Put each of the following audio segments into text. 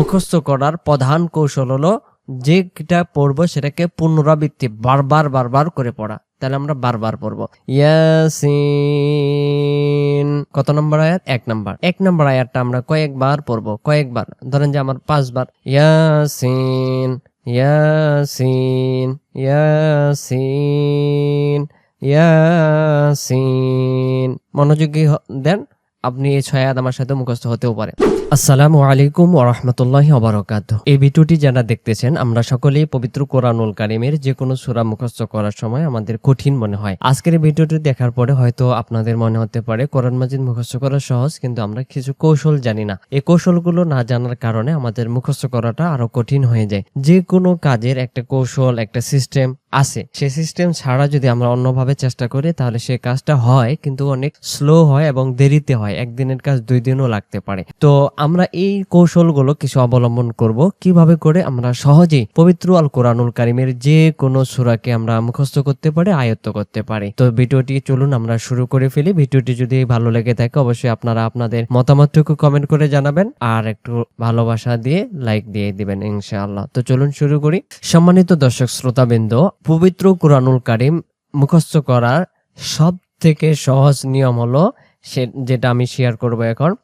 মুখস্থ করার প্রধান কৌশল হলো যেটা পড়ব সেটাকে পুনরাবৃত্তি, বারবার বারবার করে পড়া। তাহলে আমরা বারবার পড়ব। ইয়াসিন, কত নম্বর আয়াত? এক নম্বর। এক নম্বর আয়াতটা আমরা কয়েকবার পড়ব, কয়েকবার। ধরেন যে আমার পাঁচবার। ইয়াসিন ইয়াসিন ইয়াসিন ইয়াসিন। মনোযোগী দেন। আপনি এই ছয় আয়াত আমার সাথে মুখস্থ হতেও পারে আসসালামু আলাইকুম ওরহমতুল্লাহ অবরকাত এই ভিডিওটি যারা দেখতেছেন, আমরা সকলেই পবিত্র কোরআনুল কারিমের যে কোনো সূরা মুখস্থ করার সময় আমাদের কঠিন মনে হয়। আজকের ভিডিওটি দেখার পরে হয়তো আপনাদের মনে হতে পারে, কোরআন মাজিদ মুখস্থ করা সহজ, কিন্তু আমরা কিছু কৌশল জানি না। এই কৌশলগুলো না জানার কারণে আমাদের মুখস্থ করাটা আরও কঠিন হয়ে যায়। যে কোনো কাজের একটা কৌশল, একটা সিস্টেম আছে। সেই সিস্টেম ছাড়া যদি আমরা অন্যভাবে চেষ্টা করি, তাহলে সেই কাজটা হয়, কিন্তু অনেক স্লো হয় এবং দেরিতে হয়। একদিনের কাজ দুই দিনও লাগতে পারে। তো আমরা এই কৌশলগুলো কিছু অবলম্বন করব। কীভাবে করে আমরা সহজেই পবিত্র আল কোরআনুল কারিমের যে কোনো সুরাকে আমরা মুখস্থ করতে পারি, আয়ত্ত করতে পারি। তো ভিডিওটি চলুন আমরা শুরু করে ফেলি। ভিডিওটি যদি ভালো লেগে থাকে, অবশ্যই আপনারা আপনাদের মতামতটুকু কমেন্ট করে জানাবেন। আর একটু ভালোবাসা দিয়ে লাইক দিয়ে দিবেন, ইনশাআল্লাহ। তো চলুন শুরু করি। সম্মানিত দর্শক, শ্রোতাবৃন্দ পবিত্র কোরআনুল কারিম মুখস্থ করার সব থেকে সহজ নিয়ম হলো সে, যেটা আমি শেয়ার করব এখন।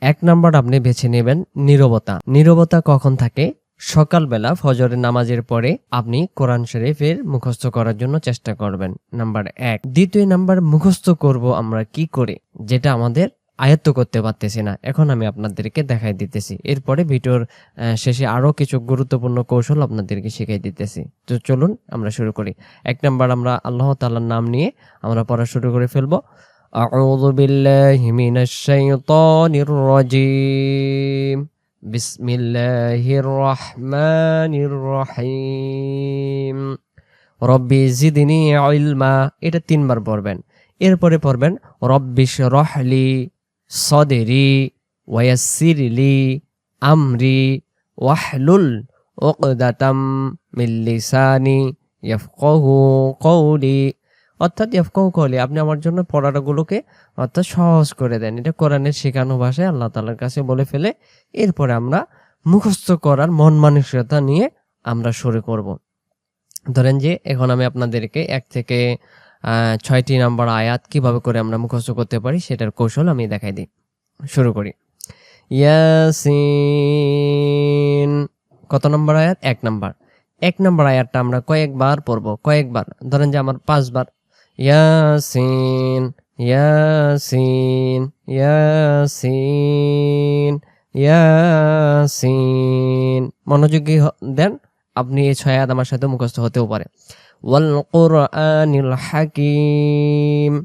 এক নাম্বার আপনি বেছে নেবেন নীরবতা। নীরবতা কখন থাকে? সকালবেলা ফজরের নামাজের পরে আপনি কোরআন শরীফের মুখস্থ করার জন্য চেষ্টা করবেন। নাম্বার এক। দ্বিতীয় নাম্বার, মুখস্থ করব আমরা কি করে? যেটা আমাদের আয়ত্ত করতে পারতেছি না এখন আমি আপনাদেরকে দেখাই দিতেছি এরপরে ভিডিওর আহ, শেষে আরো কিছু গুরুত্বপূর্ণ কৌশল আপনাদেরকে শিখাই দিতেছি তো চলুন আমরা শুরু করি এক নাম্বার আমরা আল্লাহ তাআলার নাম নিয়ে আমরা পড়া শুরু করে ফেলবো أعوذ بالله من الشيطان الرجيم بسم الله الرحمن الرحيم রব্বি জিদিনি ইলমা এটা তিনবার পড়বেন এরপরে পড়বেন রব্বিশ রহলি সদেরি ওয়াসিরলি আমরি ওয়াহলুল ওকদাতাম মিল্লিসানি ইয়াফকাহু কওলি অর্থাৎ ইয়াফকাহু কওলি আপনি আমার জন্য পড়াটাগুলোকে অর্থাৎ সহজ করে দেন। এটা কোরআনের শেখানো ভাষায় আল্লাহ তাআলার কাছে বলে ফেলে এরপরে আমরা মুখস্থ করার মন মানসিকতা নিয়ে আমরা শুরু করব। ধরেন যে এখন আমি আপনাদেরকে এক থেকে ছয়টি নাম্বার আয়াত কীভাবে করে আমরা মুখস্থ করতে পারি সেটার কৌশল আমি দেখাই দিই। শুরু করি। ইয়াসিন, কত নম্বর আয়াত? এক নাম্বার। এক নম্বর আয়াতটা আমরা কয়েকবার পড়ব, কয়েকবার। ধরেন যে আমার পাঁচবার। ইয়াসিন ইয়াসিন ইয়াসিন ইয়াসিন। মনোযোগী দেন, আপনি এই ছয় আয়াত আমার সাথে মুখস্থ হতেও পারে। হাকিম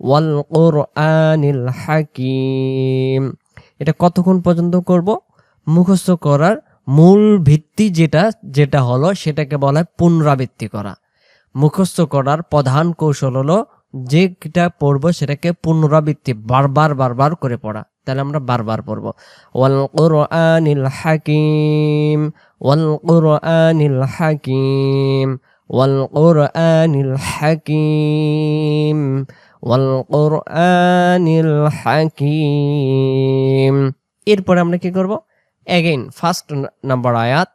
ওয়াল কোরআনিল হাকিম। এটা কতক্ষণ পর্যন্ত করব? মুখস্থ করার মূল ভিত্তি যেটা যেটা হলো সেটাকে বলা হয় পুনরাবৃত্তি করা। মুখস্থ করার প্রধান কৌশল হলো যেটা পড়ব সেটাকে পুনরাবৃত্তি, বারবার বারবার করে পড়া। তাহলে আমরা বারবার পড়ব। ওয়াল কোরআনিল হাকিম ওয়াল কোরআনিল হাকিম। হাকিম ওয়াল কোরআনিল হাকিম এরপরে আমরা কি করব? এগেইন ফার্স্ট নাম্বার আয়াত,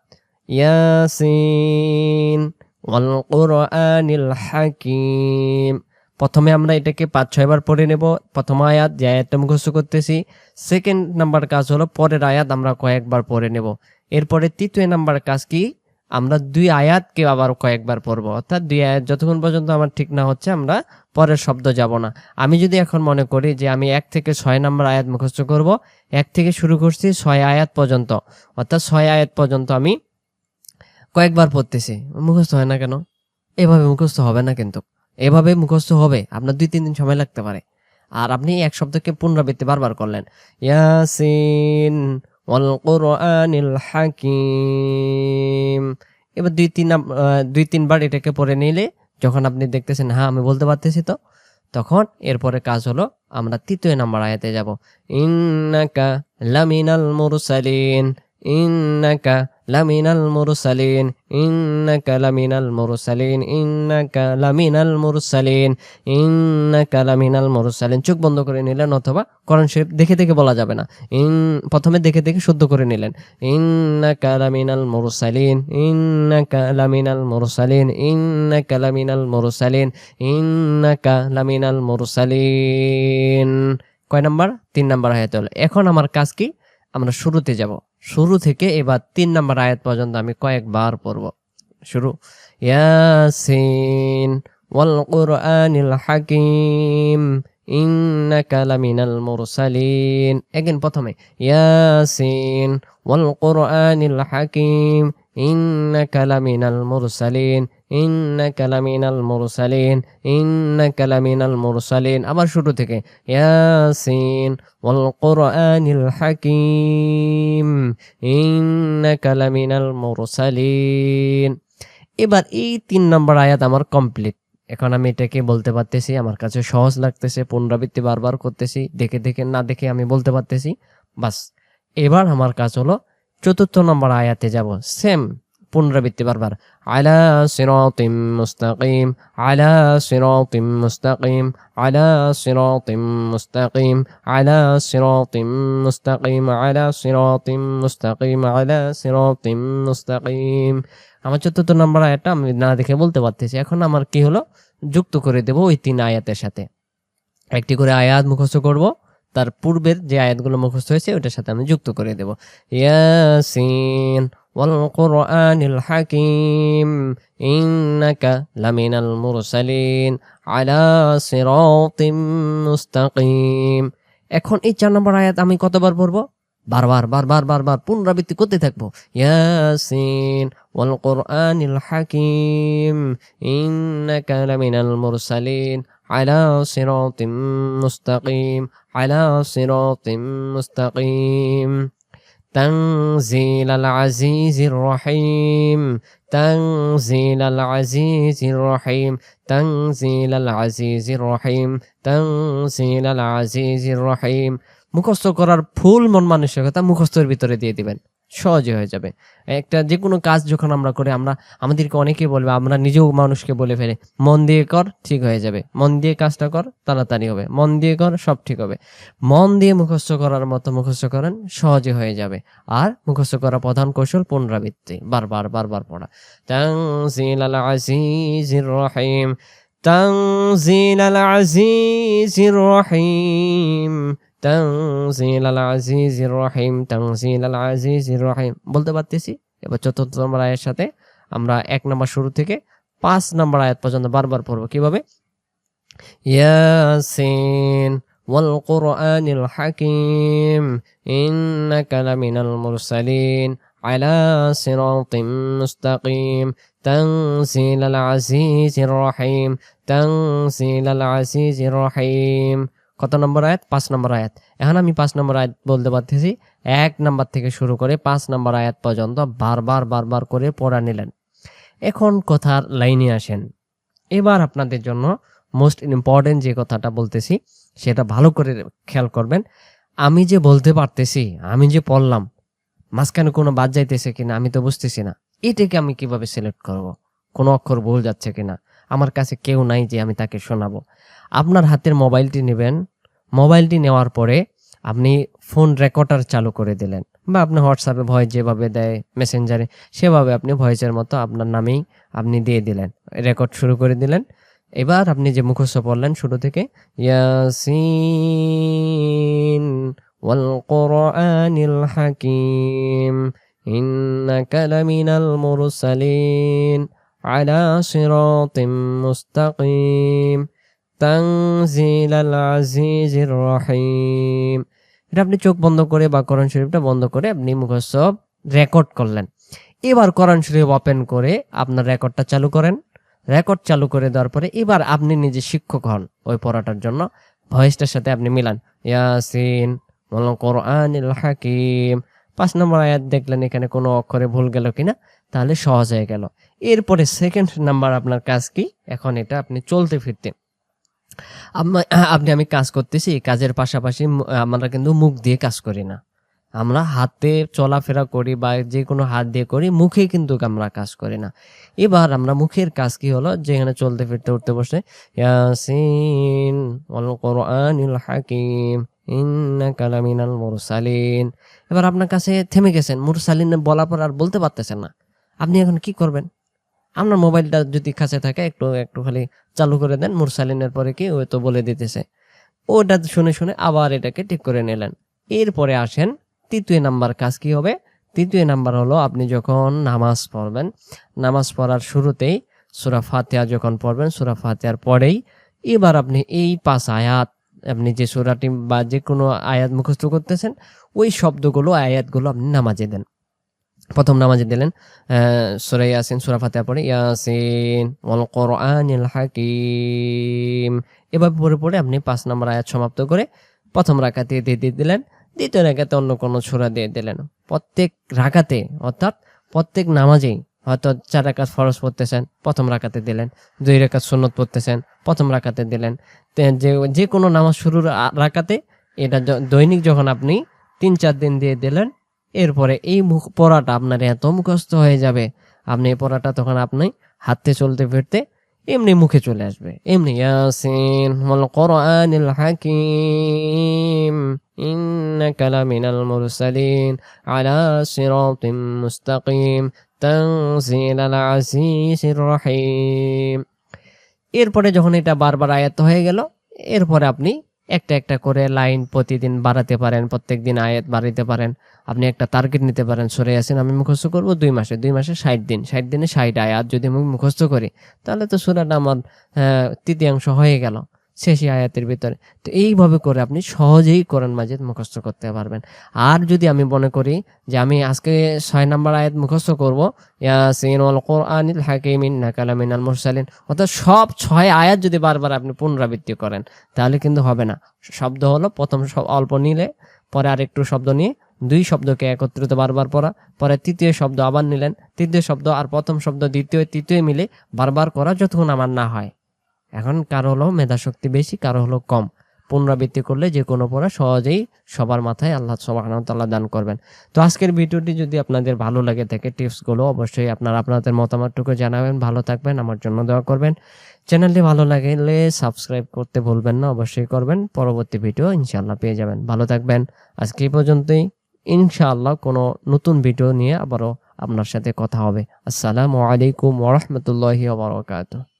ইয়াসিন ওয়াল কোরআনিল হাকিম প্রথমে আমরা এটাকে পাঁচ ছয়বার পড়ে নেব। প্রথম আয়াত যে আয়াতটা মুখস্থ করতেছি। সেকেন্ড নাম্বার কাজ হলো পরের আয়াত আমরা কয়েকবার পড়ে নেব। এরপরে তৃতীয় নাম্বার কাজ কি? আমরা দুই আয়াতকে আবার কয়েকবার পড়ব। অর্থাৎ দুই আয়াত যতক্ষণ পর্যন্ত আমার ঠিক না হচ্ছে, আমরা পরের শব্দ যাব না। আমি যদি এখন মনে করি যে আমি এক থেকে ছয় নম্বর আয়াত মুখস্থ করব, এক থেকে শুরু করছি ছয় আয়াত পর্যন্ত। অর্থাৎ ছয় আয়াত পর্যন্ত আমি কয়েকবার পড়তেছি। মুখস্থ হয় না কেন? এভাবে মুখস্থ হবে না কিন্তু। এভাবে মুখস্থ হবে। আপনার দুই, তিন দিন সময় লাগতে পারে। আর আপনি এক শব্দকে পুনরাবৃত্তি বারবার করলেন। ইয়াসিন ওয়াল হাকিম। এবার দুই তিন দুই তিনবার এটাকে পড়ে নিলে যখন আপনি দেখতেছেন হ্যাঁ আমি বলতে পারতেছি তো? তখন এরপরে কাজ হলো, আমরা তৃতীয় নাম্বার আয়াতে যাব। ইন্নাকা লামিনাল মুরসালিন, ইন্নাকা লামিনাল মুরসালিন ইন্নাকা লামিনাল মুরসালিন ইন্নাকা লামিনাল মুরসালিন ইন্নাকা লামিনাল মুরসালিন চোখ বন্ধ করে নিলেন অথবা কোরআন শরীফ দেখে দেখে বলা যাবে না। ইন প্রথমে দেখে দেখে শুদ্ধ করে নিলেন। ইন্নাকা লামিনাল মুরসালিন ইন্নাকা লামিনাল মুরসালিন ইন্নাকা লামিনাল মুরসালিন ইন্নাকা লামিনাল মুরসালিন কয় নাম্বার? তিন নাম্বার হয়ে এখন আমার কাজ কি? আমরা শুরুতে যাব। শুরু থেকে এবার তিন নম্বর আয়াত পর্যন্ত আমি কয়েকবার পড়ব। শুরু। ইয়াসিন ওয়াল কুরআনিল হাকিম, ইন্নাকা লামিনাল মুরসালিন। এগেন প্রথমে। ইয়াসিন ওয়াল কুরআনিল হাকিম ইন্নাকা লামিনাল মুরসালিন ইন্নাকা লামিনাল মুরসালিন ইন্নাকা লামিনাল মুরসালিন আবার শুরু থেকে ওয়াল কুরআনিল হাকিম ইন্নাকা লামিনাল মুরসালিন এবার এই তিন নম্বর আয়াত আমার কমপ্লিট। এখন আমি এটাকে বলতে পারতেছি, আমার কাছে সহজ লাগতেছে, পুনরাবৃত্তি বারবার করতেছি, দেখে দেখে না দেখে আমি বলতে পারতেছি, বাস। এবার আমার কাজ হলো চতুর্থ নম্বর আয়াতে যাব। সেম পুনরাবৃত্তি বারবার। আলা সিরাতিম মুস্তাকিম, আলা সিরাতিম মুস্তাকিম, আলা সিরাতিম মুস্তাকিম, আলা সিরাতিম মুস্তাকিম, আলা সিরাতিম মুস্তাকিম, আলা সিরাতিম মুস্তাকিম। আমার চতুর্থ নম্বর আয়াতটা আমি না দেখে বলতে পারতেছি। এখন আমার কি হলো? যুক্ত করে দেব ওই তিন আয়াতের সাথে। একটি করে আয়াত মুখস্থ করব। তার পূর্বের যে আয়াতগুলো মুখস্থ হয়েছে, ওটার সাথে আমি যুক্ত করে দেব। ইয়াসিন কুরআনিল হাকিম, ইন্নাকা লামিনাল মুরসালিন আলা সিরাতিম মুস্তাকিম। এখন এই চার নম্বর আয়াত আমি কতবার পড়ব? বারবার বারবার বারবার পুনরাবৃত্তি করতে থাকবো ইয়াসিন ওয়াল কুরআনিল হাকিম ইন্নাকা লামিনাল মুরসালিন আলা সিরাতিম মুস্তাকিম আলা সিরাতিম মুস্তাকিম تنزيل العزيز الرحيم تنزيل العزيز الرحيم تنزيل العزيز الرحيم تنزيل العزيز الرحيم মুখস্থ করার ফুল মন মানসিকতা মুখস্থের ভিতরে দিয়ে দিবেন। সহজে হয়ে যাবে। একটা যে কোনো কাজ যখন আমরা করি, আমরা, আমাদেরকে অনেকে বলবে, আমরা নিজেও মানুষকে বলে ফেলে, মন দিয়ে কর, ঠিক হয়ে যাবে। মন দিয়ে কাজটা কর, তাড়াতাড়ি হবে। মন দিয়ে কর, সব ঠিক হবে। মন দিয়ে মুখস্থ করার মতো মুখস্থ করেন, সহজে হয়ে যাবে। আর মুখস্থ করা প্রধান কৌশল পুনরাবৃত্তি। বারবার বারবার পড়া। রহিম। তানজিল আল আজিজির রহিম। তানজিল আল আজিজির রহিম তানজিল আল আজিজির রহিম বলতে পারতেছি এবার চতুর্থ নম্বর আয়ের সাথে আমরা এক নম্বর শুরু থেকে পাঁচ নম্বর আয়াত পর্যন্ত বারবার পড়বো কিভাবে ইয়াসিন ওয়াল কুরআনিল হাকিম ইন্নাকা লামিনাল মুরসালিন على صراط مستقيم تنزيل العزيز الرحيم تنزيل العزيز الرحيم কত নম্বর আয়াত? পাঁচ নম্বর আয়াত। এখন আমি পাঁচ নম্বর আয়াত বলতে পারতেছি। এক নম্বর থেকে শুরু করে পাঁচ নম্বর আয়াত পর্যন্ত বারবার বারবার করে পড়া নিলেন। এখন কথার লাইনে আসেন। এবার আপনাদের জন্য মোস্ট ইম্পর্টেন্ট যে কথাটা বলতেছি, সেটা ভালো করে খেয়াল করবেন। আমি যে বলতে পারতেছি, আমি যে পড়লাম, মাঝখানে কোনো বাদ যাইতেছে কিনা আমি তো বুঝতেছি না। এটাকে আমি কীভাবে সিলেক্ট করব? কোনো অক্ষর ভুল যাচ্ছে কিনা? আমার কাছে কেউ নাই যে আমি তাকে শোনাবো। আপনার হাতের মোবাইলটি নেবেন। মোবাইলটি নেওয়ার পরে আপনি ফোন রেকর্ডার চালু করে দিলেন বা আপনি হোয়াটসঅ্যাপে ভয়েস যেভাবে দেয়, মেসেঞ্জারে সেভাবে আপনি ভয়েসের মতো আপনার নামেই আপনি দিয়ে দিলেন, রেকর্ড শুরু করে দিলেন। এবার আপনি যে মুখস্থ পড়লেন শুরু থেকে হাকিম, ইন্নাকা লামিনাল মুরসালিন আলা সিরাতিম মুস্তাকিম। আজিজির রহিম। এটা আপনি চোখ বন্ধ করে বা কোরআন শরীফটা বন্ধ করে আপনি মুখস্থ রেকর্ড করলেন। এবার কোরআন শরীফ ওপেন করে আপনার রেকর্ডটা চালু করেন। রেকর্ড চালু করে দেওয়ার পরে এবার আপনি নিজে শিক্ষক হন ওই পড়াটার জন্য। ভয়েসটার সাথে আপনি মিলান। ইয়াসিন কোরআনিল হাকিম। পাঁচ নম্বর আয়াত দেখলেন এখানে কোনো অক্ষরে ভুল গেল কিনা? তাহলে সহজ হয়ে গেল। এরপরে সেকেন্ড নাম্বার আপনার কাজ কি? এখন এটা আপনি চলতে ফিরতে আম- আপনি, আমি কাজ করতেছি কাজের পাশাপাশি আমরা কিন্তু মুখ দিয়ে কাজ করি না। আমরা হাতে চলাফেরা করি বা যে কোনো হাত দিয়ে করি, মুখে কিন্তু আমরা কাজ করি না। এবার আমরা মুখের কাজ কি হলো? যেখানে চলতে, ফিরতে, উঠতে বসে হাকিম এবার আপনার কাছে থেমে গেছেন। মুরসালিন বলার পর আর বলতে পারতেছেন না। আপনি এখন কি করবেন? আপনার মোবাইলটা যদি কাছে থাকে, একটু একটু খালি চালু করে দেন, মুরসালিনের পরে কি ওই তো বলে দিতেছে। ওটা শুনে শুনে আবার এটাকে ঠিক করে নিলেন। এরপরে আসেন, তৃতীয় নাম্বার কাজ কি হবে? তৃতীয় নাম্বার হলো আপনি যখন নামাজ পড়বেন, নামাজ পড়ার শুরুতেই সুরা ফাতিহা যখন পড়বেন, সুরা ফাতিহার পরেই এবার আপনি এই পাঁচ আয়াত, আপনি যে সুরাটি বা যে কোনো আয়াত মুখস্থ করতেছেন, ওই শব্দগুলো, আয়াতগুলো আপনি নামাজে দেন। প্রথম নামাজে দিলেন সুরা ইয়াসিন, সুরা ফাতিহা পড়ে, ইয়াসিন ওয়াল কোরআনিল হাকিম। এভাবে পড়ে পড়ে আপনি পাঁচ নম্বর আয়াত সমাপ্ত করে প্রথম রাকাতে দিয়ে দিয়ে দিলেন, দ্বিতীয় রাকাতে অন্য কোনো সুরা দিয়ে দিলেন। প্রত্যেক রাকাতে, অর্থাৎ প্রত্যেক নামাজেই হয়তো চার রাকাত ফরজ পড়তেছেন, প্রথম রাকাতে দিলেন, দুই রাকাত সুন্নত পড়তেছেন, প্রথম রাকাতে দিলেন। যে যে কোনো নামাজ শুরুর রাকাতে এটা দৈনিক যখন আপনি তিন চার দিন দিয়ে দিলেন এরপরে এই মুখ পড়াটা আপনার এত মুখস্থ হয়ে যাবে। আপনি এই পড়াটা তখন আপনি হাতে চলতে ফিরতে এমনি মুখে চলে আসবে। এমনি, ইয়াসিন, ওয়াল কোরআনিল হাকিম, ইন্নাকা লামিনাল মুরসালিন, আলা সিরাতিম মুস্তাকিম, তানজিলাল আজিজির রহিম। এরপরে যখন এটা বারবার আয়াত হয়ে গেল, এরপরে আপনি একটা একটা করে লাইন প্রতিদিন বাড়াতে পারেন প্রত্যেক দিন আয়াত বাড়াতে পারেন। আপনি একটা টার্গেট নিতে পারেন, সরে আসেন আমি মুখস্থ করব দুই মাসে দুই মাসে ষাট দিন, ষাট দিনে ষাট আয়াত যদি আমি মুখস্থ করি, তাহলে তো সুরাটা আমার তৃতীয়াংশ হয়ে গেল। শেষই আয়াতের ভিতরে। তো এইভাবে করে আপনি সহজেই কোরআন মাজিদ মুখস্থ করতে পারবেন। আর যদি আমি মনে করি যে আমি আজকে ছয় নম্বর আয়াত মুখস্থ করব, ইয়াসিন কোরআনিল হাকিম ইন্নাকা লামিনাল মুরসালিন, অর্থাৎ সব ছয় আয়াত যদি বারবার আপনি পুনরাবৃত্তি করেন, তাহলে কিন্তু হবে না। শব্দ হলো, প্রথম অল্প নিলে, পরে আরেকটু শব্দ নিয়ে, দুই শব্দকে একত্রিত বারবার পড়া, পরে তৃতীয় শব্দ আবার নিলেন, তৃতীয় শব্দ আর প্রথম শব্দ দ্বিতীয়, তৃতীয় মিলে বারবার করা, যতক্ষণ আমার না হয়। এখন কারও হলো মেধা শক্তি বেশি, কারও হলো কম। পুনরাবৃত্তি করলে যে কোনো পড়া সহজেই সবার মাথায় আল্লাহ সুবহানাহু দান করবেন। তো আজকের ভিডিওটি যদি আপনাদের ভালো লাগে থাকে, টিপসগুলো অবশ্যই আপনারা আপনাদের মতামতটুকু জানাবেন। ভালো থাকবেন, আমার জন্য দোয়া করবেন। চ্যানেলটি ভালো লাগলে সাবস্ক্রাইব করতে ভুলবেন না, অবশ্যই করবেন। পরবর্তী ভিডিও ইনশাআল্লাহ পেয়ে যাবেন। ভালো থাকবেন। আজকে এই পর্যন্তই। ইনশাআল্লাহ কোনো নতুন ভিডিও নিয়ে আবারও আপনার সাথে কথা হবে। আসসালামু আলাইকুম ওরহমতুল্লাহি ওবরাকাতুহ